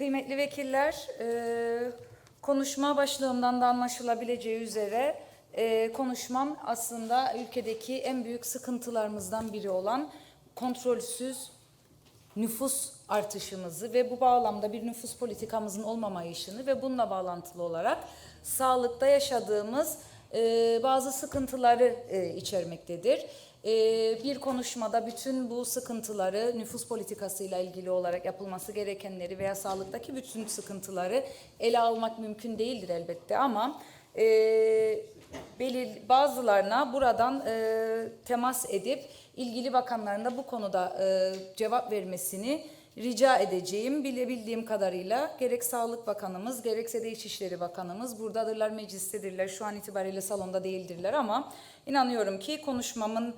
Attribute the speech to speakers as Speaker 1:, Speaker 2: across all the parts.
Speaker 1: Kıymetli vekiller, e, konuşma başlığımdan da anlaşılabileceği üzere e, konuşmam aslında ülkedeki en büyük sıkıntılarımızdan biri olan kontrolsüz nüfus artışımızı ve bu bağlamda bir nüfus politikamızın olmamayışını ve bununla bağlantılı olarak sağlıkta yaşadığımız e, bazı sıkıntıları e, içermektedir. E, bir konuşmada bütün bu sıkıntıları nüfus politikasıyla ilgili olarak yapılması gerekenleri veya sağlıktaki bütün sıkıntıları ele almak mümkün değildir elbette ama e, belir bazılarına buradan e, temas edip ilgili bakanların da bu konuda e, cevap vermesini rica edeceğim. Bilebildiğim kadarıyla gerek Sağlık Bakanımız gerekse de İçişleri Bakanımız buradadırlar, meclistedirler. Şu an itibariyle salonda değildirler ama inanıyorum ki konuşmamın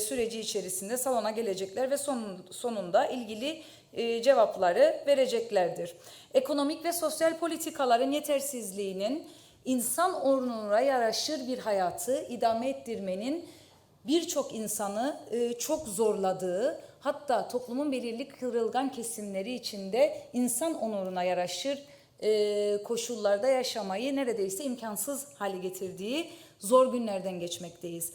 Speaker 1: süreci içerisinde salona gelecekler ve sonun, sonunda ilgili e, cevapları vereceklerdir. Ekonomik ve sosyal politikaların yetersizliğinin insan onuruna yaraşır bir hayatı idame ettirmenin birçok insanı e, çok zorladığı hatta toplumun belirli kırılgan kesimleri içinde insan onuruna yaraşır e, koşullarda yaşamayı neredeyse imkansız hale getirdiği zor günlerden geçmekteyiz.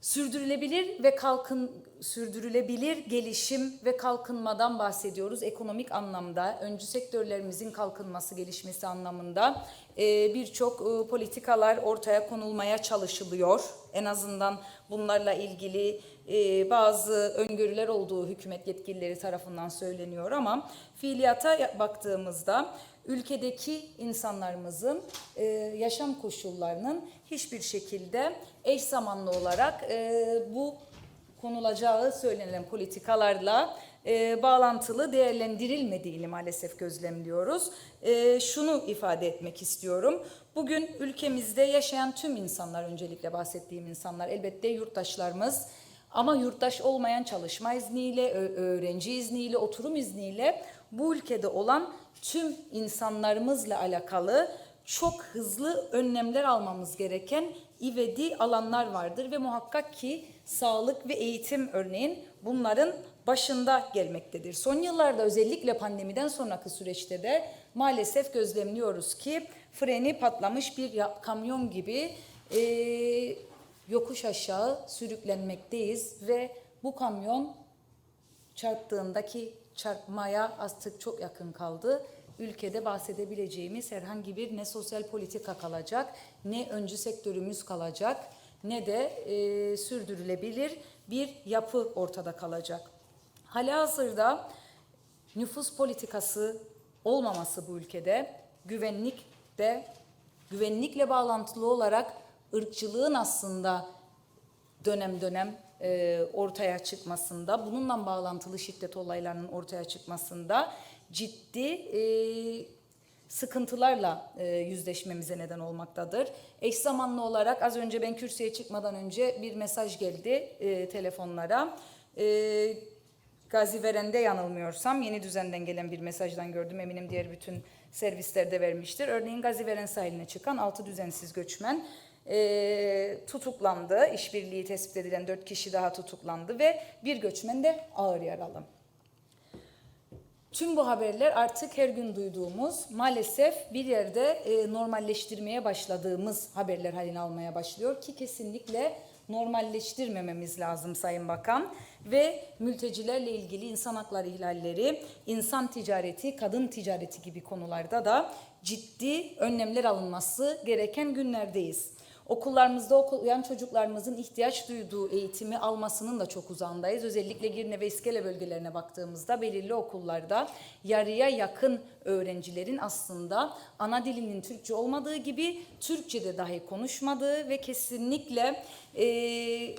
Speaker 1: Sürdürülebilir ve kalkın sürdürülebilir gelişim ve kalkınmadan bahsediyoruz ekonomik anlamda. Öncü sektörlerimizin kalkınması gelişmesi anlamında e, birçok e, politikalar ortaya konulmaya çalışılıyor. En azından bunlarla ilgili e, bazı öngörüler olduğu hükümet yetkilileri tarafından söyleniyor ama fiiliyata baktığımızda ülkedeki insanlarımızın e, yaşam koşullarının hiçbir şekilde eş zamanlı olarak e, bu konulacağı söylenilen politikalarla e, bağlantılı değerlendirilmediğini maalesef gözlemliyoruz. E, şunu ifade etmek istiyorum. Bugün ülkemizde yaşayan tüm insanlar, öncelikle bahsettiğim insanlar, elbette yurttaşlarımız ama yurttaş olmayan çalışma izniyle, öğrenci izniyle, oturum izniyle bu ülkede olan tüm insanlarımızla alakalı çok hızlı önlemler almamız gereken ivedi alanlar vardır ve muhakkak ki sağlık ve eğitim örneğin bunların başında gelmektedir. Son yıllarda özellikle pandemiden sonraki süreçte de maalesef gözlemliyoruz ki freni patlamış bir kamyon gibi eee, yokuş aşağı sürüklenmekteyiz ve bu kamyon çarptığındaki çarpmaya artık çok yakın kaldı. Ülkede bahsedebileceğimiz herhangi bir ne sosyal politika kalacak, ne öncü sektörümüz kalacak, ne de e, sürdürülebilir bir yapı ortada kalacak. Halihazırda nüfus politikası olmaması bu ülkede güvenlik de güvenlikle bağlantılı olarak ırkçılığın aslında dönem dönem e, ortaya çıkmasında, bununla bağlantılı şiddet olaylarının ortaya çıkmasında ciddi e, sıkıntılarla e, yüzleşmemize neden olmaktadır. Eş zamanlı olarak az önce ben kürsüye çıkmadan önce bir mesaj geldi e, telefonlara. E, Gazi Veren'de yanılmıyorsam yeni düzenden gelen bir mesajdan gördüm. Eminim diğer bütün servislerde vermiştir. Örneğin Gazi Veren sahiline çıkan altı düzensiz göçmen e, tutuklandı. İşbirliği tespit edilen dört kişi daha tutuklandı ve bir göçmen de ağır yaralı. Tüm bu haberler artık her gün duyduğumuz maalesef bir yerde e, normalleştirmeye başladığımız haberler haline almaya başlıyor ki kesinlikle normalleştirmememiz lazım Sayın Bakan ve mültecilerle ilgili insan hakları ihlalleri, insan ticareti, kadın ticareti gibi konularda da ciddi önlemler alınması gereken günlerdeyiz. Okullarımızda okuyan çocuklarımızın ihtiyaç duyduğu eğitimi almasının da çok uzağındayız. Özellikle Girne ve İskele bölgelerine baktığımızda belirli okullarda yarıya yakın öğrencilerin aslında ana dilinin Türkçe olmadığı gibi Türkçe'de dahi konuşmadığı ve kesinlikle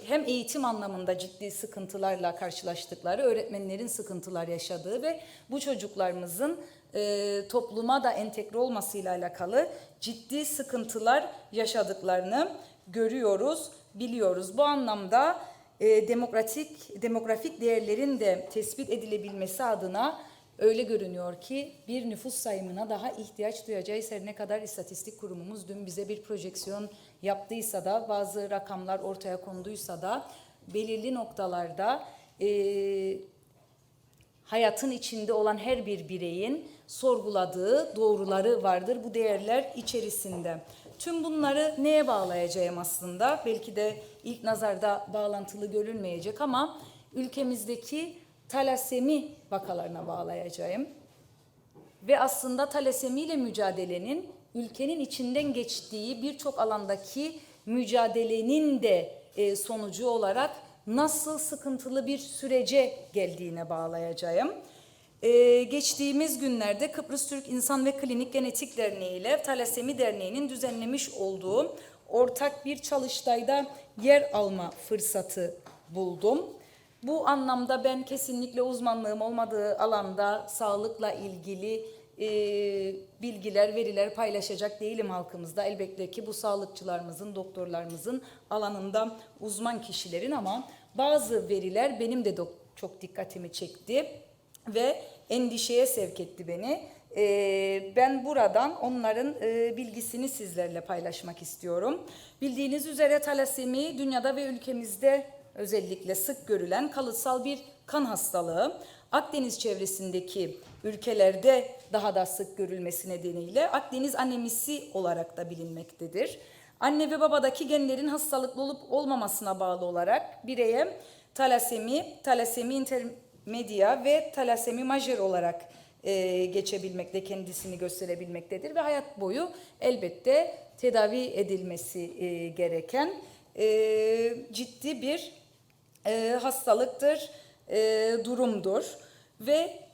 Speaker 1: hem eğitim anlamında ciddi sıkıntılarla karşılaştıkları, öğretmenlerin sıkıntılar yaşadığı ve bu çocuklarımızın e, topluma da entegre olmasıyla alakalı ciddi sıkıntılar yaşadıklarını görüyoruz, biliyoruz. Bu anlamda e, demokratik demografik değerlerin de tespit edilebilmesi adına öyle görünüyor ki bir nüfus sayımına daha ihtiyaç duyacağız. Her ne kadar istatistik kurumumuz dün bize bir projeksiyon yaptıysa da bazı rakamlar ortaya konduysa da belirli noktalarda e, hayatın içinde olan her bir bireyin sorguladığı doğruları vardır bu değerler içerisinde. Tüm bunları neye bağlayacağım aslında? Belki de ilk nazarda bağlantılı görünmeyecek ama ülkemizdeki talasemi vakalarına bağlayacağım. Ve aslında talasemiyle mücadelenin ülkenin içinden geçtiği birçok alandaki mücadelenin de e, sonucu olarak nasıl sıkıntılı bir sürece geldiğine bağlayacağım. E, geçtiğimiz günlerde Kıbrıs Türk İnsan ve Klinik Genetik Derneği ile Talasemi Derneği'nin düzenlemiş olduğu ortak bir çalıştayda yer alma fırsatı buldum. Bu anlamda ben kesinlikle uzmanlığım olmadığı alanda sağlıkla ilgili e, bilgiler, veriler paylaşacak değilim halkımızda. Elbette ki bu sağlıkçılarımızın, doktorlarımızın alanında uzman kişilerin ama bazı veriler benim de çok dikkatimi çekti ve endişeye sevk etti beni. E, ben buradan onların e, bilgisini sizlerle paylaşmak istiyorum. Bildiğiniz üzere talasemi dünyada ve ülkemizde özellikle sık görülen kalıtsal bir kan hastalığı. Akdeniz çevresindeki ülkelerde daha da sık görülmesi nedeniyle Akdeniz anemisi olarak da bilinmektedir. Anne ve babadaki genlerin hastalıklı olup olmamasına bağlı olarak bireye talasemi, talasemi intermedia ve talasemi majör olarak e, geçebilmekte, kendisini gösterebilmektedir ve hayat boyu elbette tedavi edilmesi e, gereken e, ciddi bir e, hastalıktır, e, durumdur ve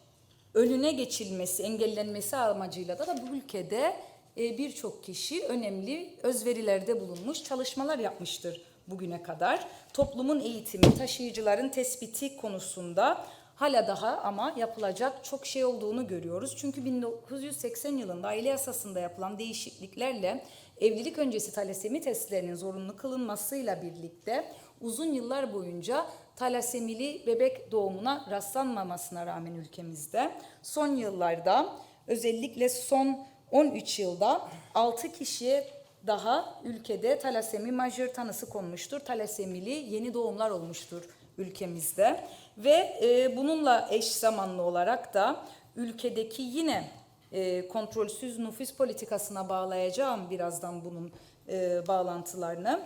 Speaker 1: önüne geçilmesi, engellenmesi amacıyla da, da bu ülkede e, birçok kişi önemli özverilerde bulunmuş, çalışmalar yapmıştır bugüne kadar. Toplumun eğitimi, taşıyıcıların tespiti konusunda hala daha ama yapılacak çok şey olduğunu görüyoruz. Çünkü 1980 yılında aile yasasında yapılan değişikliklerle evlilik öncesi talasemi testlerinin zorunlu kılınmasıyla birlikte uzun yıllar boyunca talasemili bebek doğumuna rastlanmamasına rağmen ülkemizde son yıllarda özellikle son 13 yılda 6 kişiye daha ülkede talasemi majör tanısı konmuştur. Talasemili yeni doğumlar olmuştur ülkemizde ve e, bununla eş zamanlı olarak da ülkedeki yine e, kontrolsüz nüfus politikasına bağlayacağım birazdan bunun e, bağlantılarını.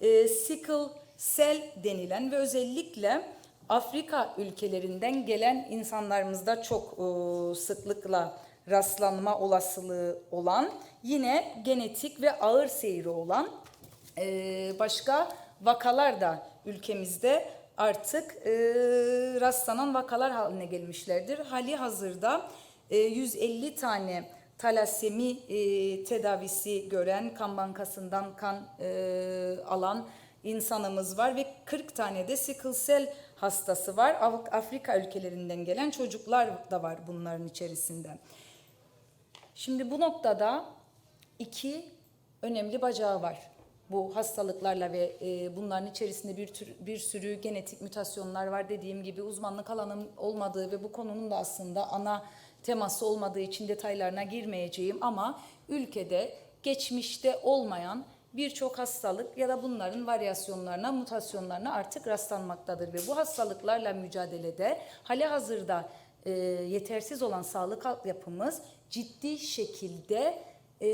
Speaker 1: E, sickle cell denilen ve özellikle Afrika ülkelerinden gelen insanlarımızda çok e, sıklıkla rastlanma olasılığı olan yine genetik ve ağır seyri olan e, başka vakalar da ülkemizde artık e, rastlanan vakalar haline gelmişlerdir. Hali hazırda e, 150 tane talasemi e, tedavisi gören, kan bankasından kan e, alan insanımız var ve 40 tane de sickle hastası var. Af- Afrika ülkelerinden gelen çocuklar da var bunların içerisinde. Şimdi bu noktada iki önemli bacağı var. Bu hastalıklarla ve e, bunların içerisinde bir tür, bir sürü genetik mutasyonlar var dediğim gibi uzmanlık alanım olmadığı ve bu konunun da aslında ana teması olmadığı için detaylarına girmeyeceğim ama ülkede geçmişte olmayan birçok hastalık ya da bunların varyasyonlarına, mutasyonlarına artık rastlanmaktadır ve bu hastalıklarla mücadelede hali hazırda e, yetersiz olan sağlık altyapımız ciddi şekilde e,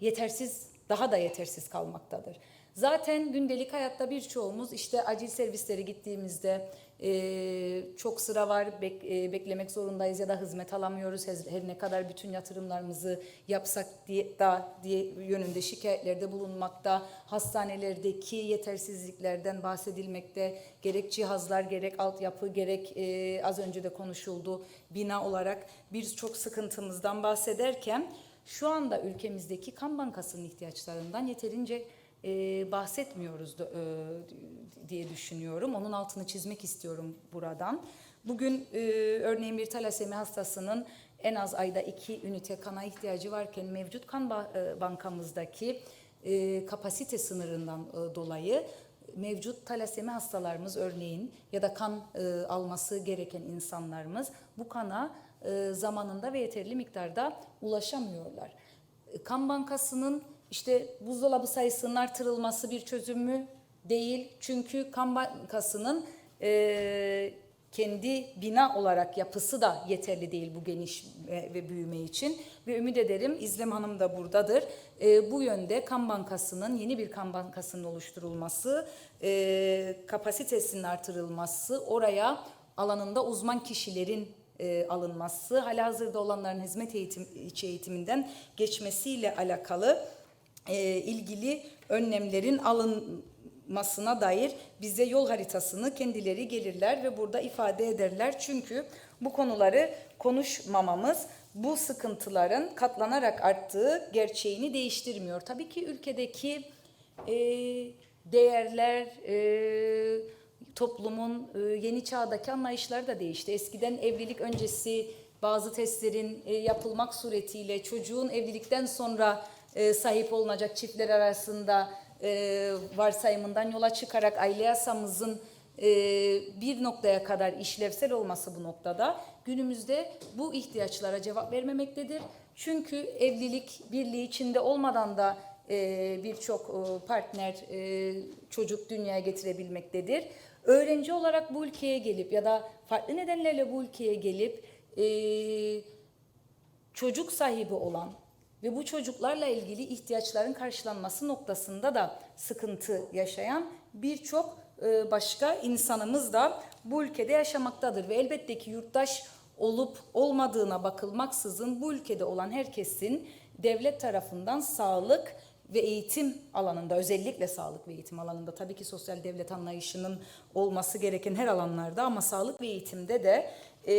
Speaker 1: yetersiz, daha da yetersiz kalmaktadır. Zaten gündelik hayatta birçoğumuz işte acil servisleri gittiğimizde e, çok sıra var, bek- e, beklemek zorundayız ya da hizmet alamıyoruz. Her, her ne kadar bütün yatırımlarımızı yapsak diye, da diye yönünde şikayetlerde bulunmakta, hastanelerdeki yetersizliklerden bahsedilmekte, gerek cihazlar, gerek altyapı, gerek e, az önce de konuşuldu bina olarak birçok sıkıntımızdan bahsederken şu anda ülkemizdeki kan bankasının ihtiyaçlarından yeterince e, bahsetmiyoruz da, e, diye düşünüyorum. Onun altını çizmek istiyorum buradan. Bugün e, örneğin bir talasemi hastasının en az ayda iki ünite kana ihtiyacı varken mevcut kan ba- e, bankamızdaki e, kapasite sınırından e, dolayı mevcut talasemi hastalarımız örneğin ya da kan e, alması gereken insanlarımız bu kana e, zamanında ve yeterli miktarda ulaşamıyorlar. E, Kan bankasının işte buzdolabı sayısının artırılması bir çözüm mü? Değil. Çünkü kan bankasının e, kendi bina olarak yapısı da yeterli değil bu geniş ve büyüme için. Ve ümit ederim İzlem Hanım da buradadır. E, bu yönde kan bankasının yeni bir kan bankasının oluşturulması, e, kapasitesinin artırılması, oraya alanında uzman kişilerin e, alınması, halihazırda olanların hizmet eğitim, içi eğitiminden geçmesiyle alakalı ilgili önlemlerin alınmasına dair bize yol haritasını kendileri gelirler ve burada ifade ederler. Çünkü bu konuları konuşmamamız bu sıkıntıların katlanarak arttığı gerçeğini değiştirmiyor. Tabii ki ülkedeki e, değerler, e, toplumun e, yeni çağdaki anlayışları da değişti. Eskiden evlilik öncesi bazı testlerin e, yapılmak suretiyle çocuğun evlilikten sonra e, sahip olunacak çiftler arasında e, varsayımından yola çıkarak aile yasamızın e, bir noktaya kadar işlevsel olması bu noktada günümüzde bu ihtiyaçlara cevap vermemektedir. Çünkü evlilik birliği içinde olmadan da e, birçok e, partner e, çocuk dünyaya getirebilmektedir. Öğrenci olarak bu ülkeye gelip ya da farklı nedenlerle bu ülkeye gelip e, çocuk sahibi olan ve bu çocuklarla ilgili ihtiyaçların karşılanması noktasında da sıkıntı yaşayan birçok e, başka insanımız da bu ülkede yaşamaktadır. Ve elbette ki yurttaş olup olmadığına bakılmaksızın bu ülkede olan herkesin devlet tarafından sağlık ve eğitim alanında özellikle sağlık ve eğitim alanında tabii ki sosyal devlet anlayışının olması gereken her alanlarda ama sağlık ve eğitimde de e,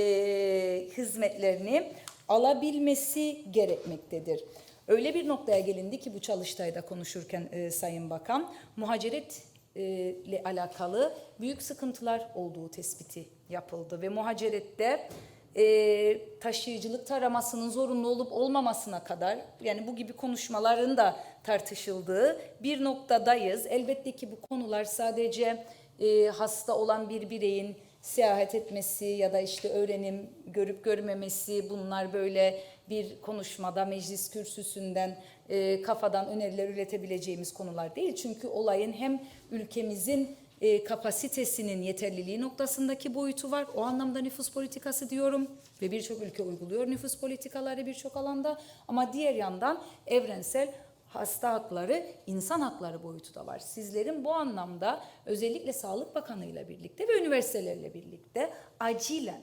Speaker 1: hizmetlerini alabilmesi gerekmektedir. Öyle bir noktaya gelindi ki bu çalıştayda konuşurken e, Sayın Bakan muhaciret e, ile alakalı büyük sıkıntılar olduğu tespiti yapıldı ve muhacerette e, taşıyıcılık taramasının zorunlu olup olmamasına kadar yani bu gibi konuşmaların da tartışıldığı bir noktadayız. Elbette ki bu konular sadece e, hasta olan bir bireyin seyahat etmesi ya da işte öğrenim görüp görmemesi bunlar böyle bir konuşmada meclis kürsüsünden e, kafadan öneriler üretebileceğimiz konular değil. Çünkü olayın hem ülkemizin e, kapasitesinin yeterliliği noktasındaki boyutu var. O anlamda nüfus politikası diyorum ve birçok ülke uyguluyor nüfus politikaları birçok alanda ama diğer yandan evrensel hasta hakları, insan hakları boyutu da var. Sizlerin bu anlamda özellikle Sağlık Bakanı ile birlikte ve üniversitelerle birlikte acilen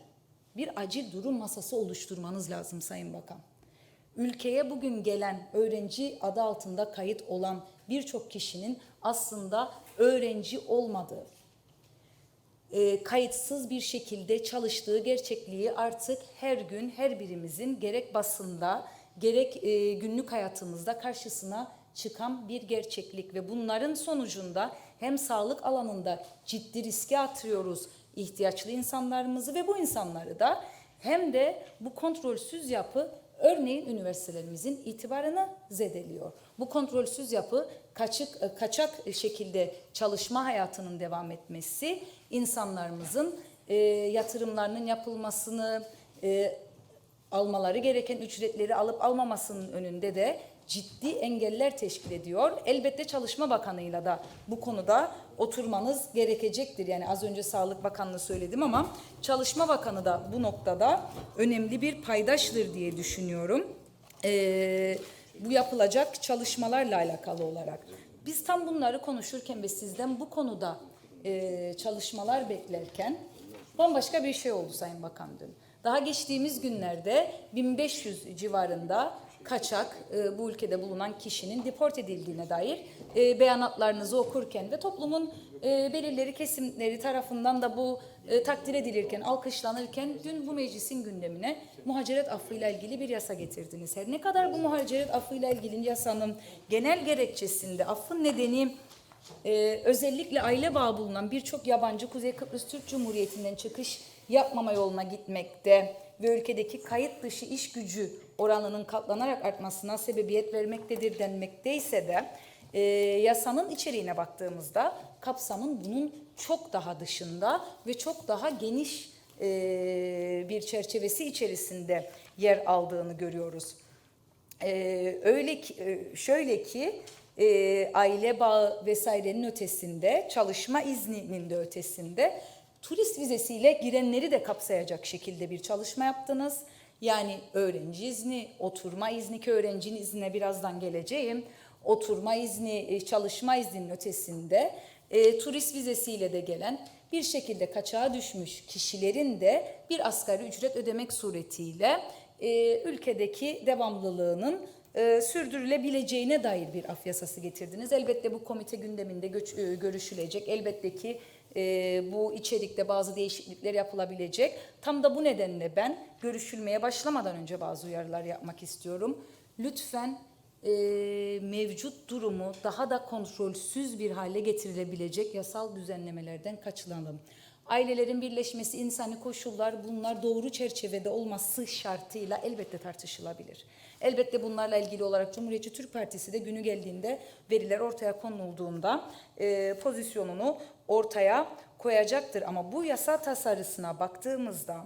Speaker 1: bir acil durum masası oluşturmanız lazım Sayın Bakan. Ülkeye bugün gelen öğrenci adı altında kayıt olan birçok kişinin aslında öğrenci olmadığı, e, kayıtsız bir şekilde çalıştığı gerçekliği artık her gün her birimizin gerek basında gerek e, günlük hayatımızda karşısına çıkan bir gerçeklik ve bunların sonucunda hem sağlık alanında ciddi riske atıyoruz ihtiyaçlı insanlarımızı ve bu insanları da hem de bu kontrolsüz yapı örneğin üniversitelerimizin itibarını zedeliyor. Bu kontrolsüz yapı kaçık, kaçak şekilde çalışma hayatının devam etmesi insanlarımızın e, yatırımlarının yapılmasını, e, almaları gereken ücretleri alıp almamasının önünde de ciddi engeller teşkil ediyor. Elbette Çalışma Bakanı'yla da bu konuda oturmanız gerekecektir. Yani az önce Sağlık Bakanlığı söyledim ama Çalışma Bakanı da bu noktada önemli bir paydaştır diye düşünüyorum. Ee, bu yapılacak çalışmalarla alakalı olarak. Biz tam bunları konuşurken ve sizden bu konuda e, çalışmalar beklerken bambaşka bir şey oldu Sayın Bakan dün. Daha geçtiğimiz günlerde 1500 civarında kaçak e, bu ülkede bulunan kişinin deport edildiğine dair e, beyanatlarınızı okurken ve toplumun e, belirleri kesimleri tarafından da bu e, takdir edilirken, alkışlanırken dün bu meclisin gündemine muhaciret affıyla ilgili bir yasa getirdiniz. Her ne kadar bu muhaciret affıyla ilgili yasanın genel gerekçesinde affın nedeni ee, özellikle aile bağı bulunan birçok yabancı Kuzey Kıbrıs Türk Cumhuriyeti'nden çıkış yapmama yoluna gitmekte ve ülkedeki kayıt dışı iş gücü oranının katlanarak artmasına sebebiyet vermektedir denmekteyse de e, yasanın içeriğine baktığımızda kapsamın bunun çok daha dışında ve çok daha geniş e, bir çerçevesi içerisinde yer aldığını görüyoruz. E, öyle ki, e, şöyle ki e, aile bağı vesairenin ötesinde, çalışma izninin de ötesinde turist vizesiyle girenleri de kapsayacak şekilde bir çalışma yaptınız. Yani öğrenci izni, oturma izni ki öğrencinin iznine birazdan geleceğim. Oturma izni, e, çalışma izninin ötesinde e, turist vizesiyle de gelen bir şekilde kaçağa düşmüş kişilerin de bir asgari ücret ödemek suretiyle e, ülkedeki devamlılığının e, sürdürülebileceğine dair bir af yasası getirdiniz. Elbette bu komite gündeminde göç- e, görüşülecek. Elbette ki e, bu içerikte bazı değişiklikler yapılabilecek. Tam da bu nedenle ben görüşülmeye başlamadan önce bazı uyarılar yapmak istiyorum. Lütfen e, mevcut durumu daha da kontrolsüz bir hale getirilebilecek yasal düzenlemelerden kaçınalım. Ailelerin birleşmesi, insani koşullar bunlar doğru çerçevede olması şartıyla elbette tartışılabilir. Elbette bunlarla ilgili olarak Cumhuriyetçi Türk Partisi de günü geldiğinde veriler ortaya konulduğunda e, pozisyonunu ortaya koyacaktır. Ama bu yasa tasarısına baktığımızda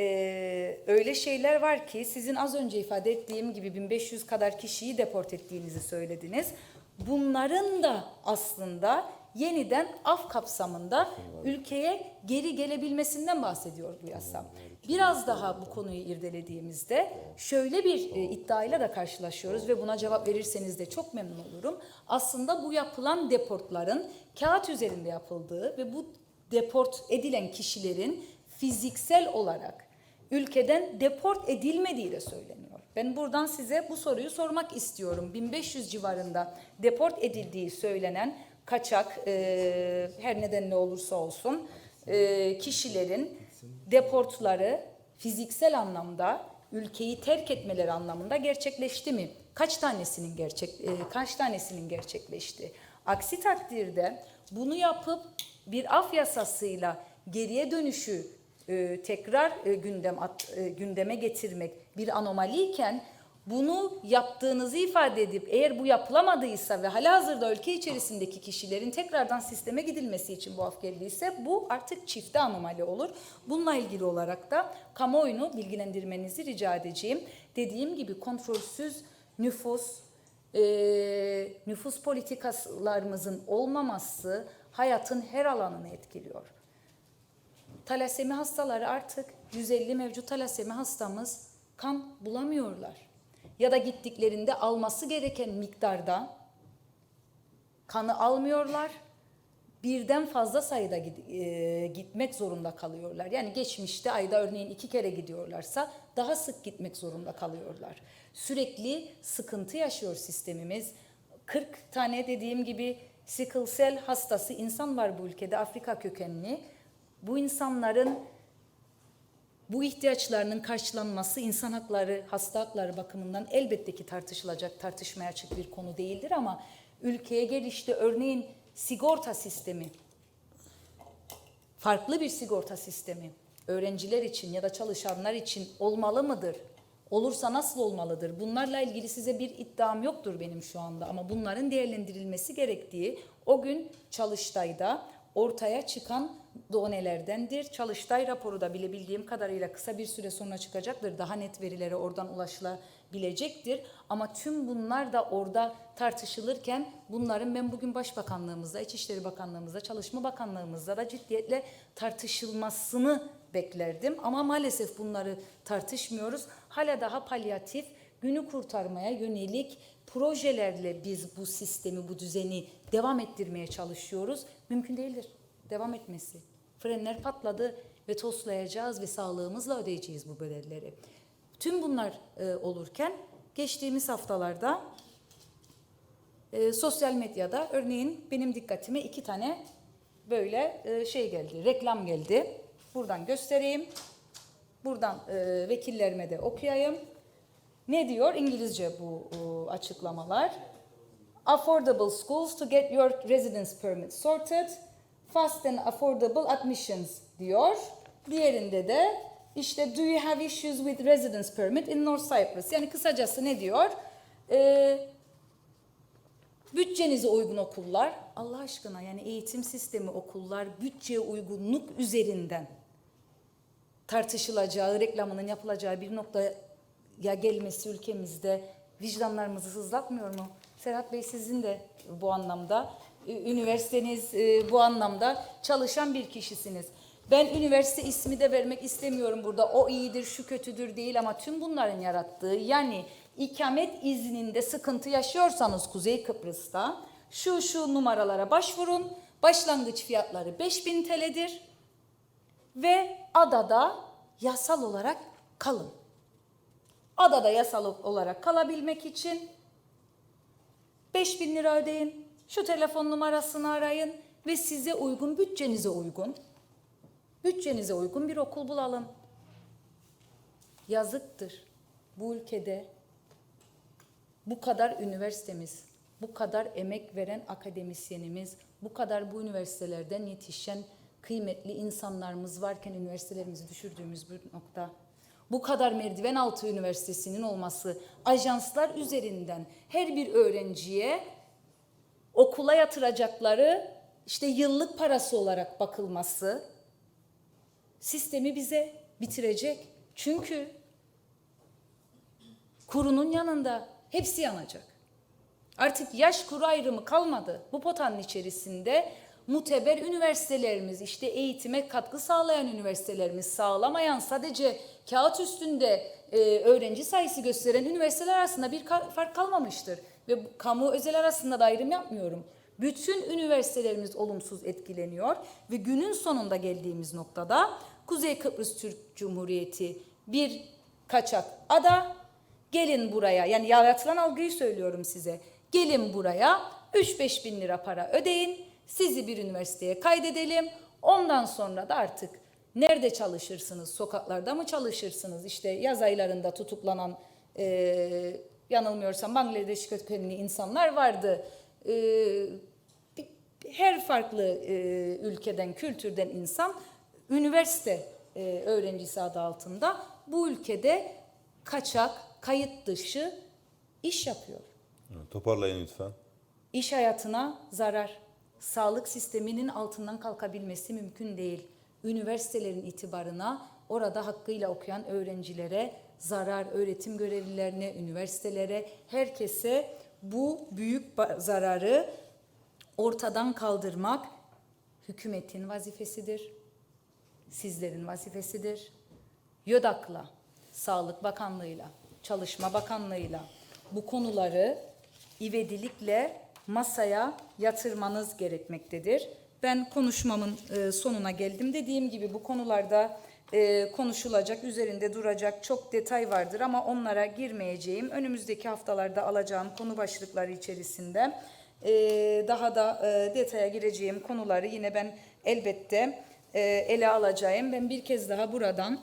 Speaker 1: ee, öyle şeyler var ki sizin az önce ifade ettiğim gibi 1500 kadar kişiyi deport ettiğinizi söylediniz. Bunların da aslında yeniden af kapsamında ülkeye geri gelebilmesinden bahsediyor bu yasa. Biraz daha bu konuyu irdelediğimizde şöyle bir e, iddiayla da karşılaşıyoruz ve buna cevap verirseniz de çok memnun olurum. Aslında bu yapılan deportların kağıt üzerinde yapıldığı ve bu deport edilen kişilerin fiziksel olarak ülkeden deport edilmediği de söyleniyor. Ben buradan size bu soruyu sormak istiyorum. 1500 civarında deport edildiği söylenen kaçak e, her nedenle olursa olsun e, kişilerin deportları fiziksel anlamda ülkeyi terk etmeleri anlamında gerçekleşti mi? Kaç tanesinin gerçek e, kaç tanesinin gerçekleşti? Aksi takdirde bunu yapıp bir af yasasıyla geriye dönüşü e, tekrar e, gündem at- e, gündeme getirmek bir anomaliyken bunu yaptığınızı ifade edip eğer bu yapılamadıysa ve halihazırda ülke içerisindeki kişilerin tekrardan sisteme gidilmesi için bu af geldiyse bu artık çifte anomali olur. Bununla ilgili olarak da kamuoyunu bilgilendirmenizi rica edeceğim. Dediğim gibi kontrolsüz nüfus, e, nüfus politikalarımızın olmaması hayatın her alanını etkiliyor. Talasemi hastaları artık 150 mevcut talasemi hastamız kan bulamıyorlar. Ya da gittiklerinde alması gereken miktarda kanı almıyorlar. Birden fazla sayıda e, gitmek zorunda kalıyorlar. Yani geçmişte ayda örneğin iki kere gidiyorlarsa daha sık gitmek zorunda kalıyorlar. Sürekli sıkıntı yaşıyor sistemimiz. 40 tane dediğim gibi sickle cell hastası insan var bu ülkede Afrika kökenli. Bu insanların bu ihtiyaçlarının karşılanması insan hakları, hasta hakları bakımından elbette ki tartışılacak, tartışmaya açık bir konu değildir ama ülkeye gelişte örneğin sigorta sistemi, farklı bir sigorta sistemi öğrenciler için ya da çalışanlar için olmalı mıdır? Olursa nasıl olmalıdır? Bunlarla ilgili size bir iddiam yoktur benim şu anda ama bunların değerlendirilmesi gerektiği o gün Çalıştay'da ortaya çıkan donelerdendir. Çalıştay raporu da bilebildiğim kadarıyla kısa bir süre sonra çıkacaktır. Daha net verilere oradan ulaşılabilecektir. Ama tüm bunlar da orada tartışılırken bunların ben bugün Başbakanlığımızda, İçişleri Bakanlığımızda, Çalışma Bakanlığımızda da ciddiyetle tartışılmasını beklerdim. Ama maalesef bunları tartışmıyoruz. Hala daha palyatif, günü kurtarmaya yönelik projelerle biz bu sistemi, bu düzeni devam ettirmeye çalışıyoruz. Mümkün değildir. Devam etmesi. Frenler patladı ve toslayacağız ve sağlığımızla ödeyeceğiz bu bedelleri. Tüm bunlar e, olurken geçtiğimiz haftalarda e, sosyal medyada örneğin benim dikkatime iki tane böyle e, şey geldi, reklam geldi. Buradan göstereyim. Buradan e, vekillerime de okuyayım. Ne diyor? İngilizce bu e, açıklamalar. Affordable schools to get your residence permit sorted. Fast and affordable admissions diyor. Diğerinde de işte do you have issues with residence permit in North Cyprus? Yani kısacası ne diyor? Ee, bütçenize uygun okullar. Allah aşkına yani eğitim sistemi okullar bütçeye uygunluk üzerinden tartışılacağı, reklamının yapılacağı bir noktaya gelmesi ülkemizde vicdanlarımızı sızlatmıyor mu? Serhat Bey sizin de bu anlamda üniversiteniz e, bu anlamda çalışan bir kişisiniz. Ben üniversite ismi de vermek istemiyorum burada. O iyidir, şu kötüdür değil ama tüm bunların yarattığı yani ikamet izninde sıkıntı yaşıyorsanız Kuzey Kıbrıs'ta şu şu numaralara başvurun. Başlangıç fiyatları 5000 TL'dir ve adada yasal olarak kalın. Adada yasal olarak kalabilmek için 5000 lira ödeyin. Şu telefon numarasını arayın ve size uygun, bütçenize uygun, bütçenize uygun bir okul bulalım. Yazıktır bu ülkede bu kadar üniversitemiz, bu kadar emek veren akademisyenimiz, bu kadar bu üniversitelerden yetişen kıymetli insanlarımız varken üniversitelerimizi düşürdüğümüz bir nokta. Bu kadar merdiven altı üniversitesinin olması, ajanslar üzerinden her bir öğrenciye okula yatıracakları işte yıllık parası olarak bakılması sistemi bize bitirecek. Çünkü kurunun yanında hepsi yanacak. Artık yaş kuru ayrımı kalmadı. Bu potanın içerisinde muteber üniversitelerimiz, işte eğitime katkı sağlayan üniversitelerimiz, sağlamayan sadece kağıt üstünde e, öğrenci sayısı gösteren üniversiteler arasında bir fark kalmamıştır. Ve kamu özel arasında da ayrım yapmıyorum. Bütün üniversitelerimiz olumsuz etkileniyor ve günün sonunda geldiğimiz noktada Kuzey Kıbrıs Türk Cumhuriyeti bir kaçak ada Gelin buraya yani yaratılan algıyı söylüyorum size. Gelin buraya 3-5 bin lira para ödeyin. Sizi bir üniversiteye kaydedelim. Ondan sonra da artık nerede çalışırsınız? Sokaklarda mı çalışırsınız? İşte yaz aylarında tutuklanan e, yanılmıyorsam Bangladeş kökenli insanlar vardı. E, bir- her farklı e, ülkeden, kültürden insan üniversite e, öğrencisi adı altında bu ülkede kaçak, kayıt dışı iş yapıyor.
Speaker 2: Toparlayın lütfen.
Speaker 1: İş hayatına zarar. Sağlık sisteminin altından kalkabilmesi mümkün değil. Üniversitelerin itibarına, orada hakkıyla okuyan öğrencilere zarar, öğretim görevlilerine, üniversitelere, herkese bu büyük zararı ortadan kaldırmak hükümetin vazifesidir. Sizlerin vazifesidir. YÖDAK'la, Sağlık Bakanlığı'yla, Çalışma Bakanlığı'yla bu konuları ivedilikle masaya yatırmanız gerekmektedir. Ben konuşmamın e, sonuna geldim. Dediğim gibi bu konularda e, konuşulacak, üzerinde duracak çok detay vardır ama onlara girmeyeceğim. Önümüzdeki haftalarda alacağım konu başlıkları içerisinde e, daha da e, detaya gireceğim konuları yine ben elbette e, ele alacağım. Ben bir kez daha buradan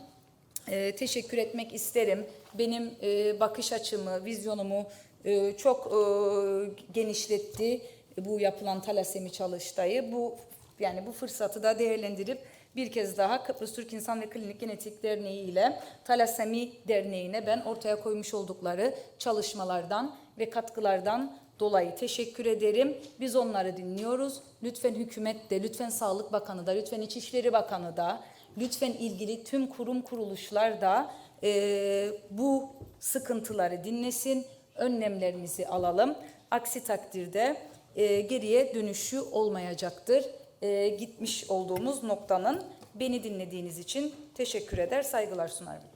Speaker 1: e, teşekkür etmek isterim. Benim e, bakış açımı, vizyonumu e, çok e, genişletti bu yapılan talasemi çalıştayı. Bu yani bu fırsatı da değerlendirip bir kez daha Kıbrıs Türk İnsan ve Klinik Genetik Derneği ile Talasemi Derneği'ne ben ortaya koymuş oldukları çalışmalardan ve katkılardan dolayı teşekkür ederim. Biz onları dinliyoruz. Lütfen hükümet de, lütfen Sağlık Bakanı da, lütfen İçişleri Bakanı da, lütfen ilgili tüm kurum kuruluşlar da e, bu sıkıntıları dinlesin, önlemlerimizi alalım. Aksi takdirde e, geriye dönüşü olmayacaktır. E, gitmiş olduğumuz noktanın beni dinlediğiniz için teşekkür eder, saygılar sunarım.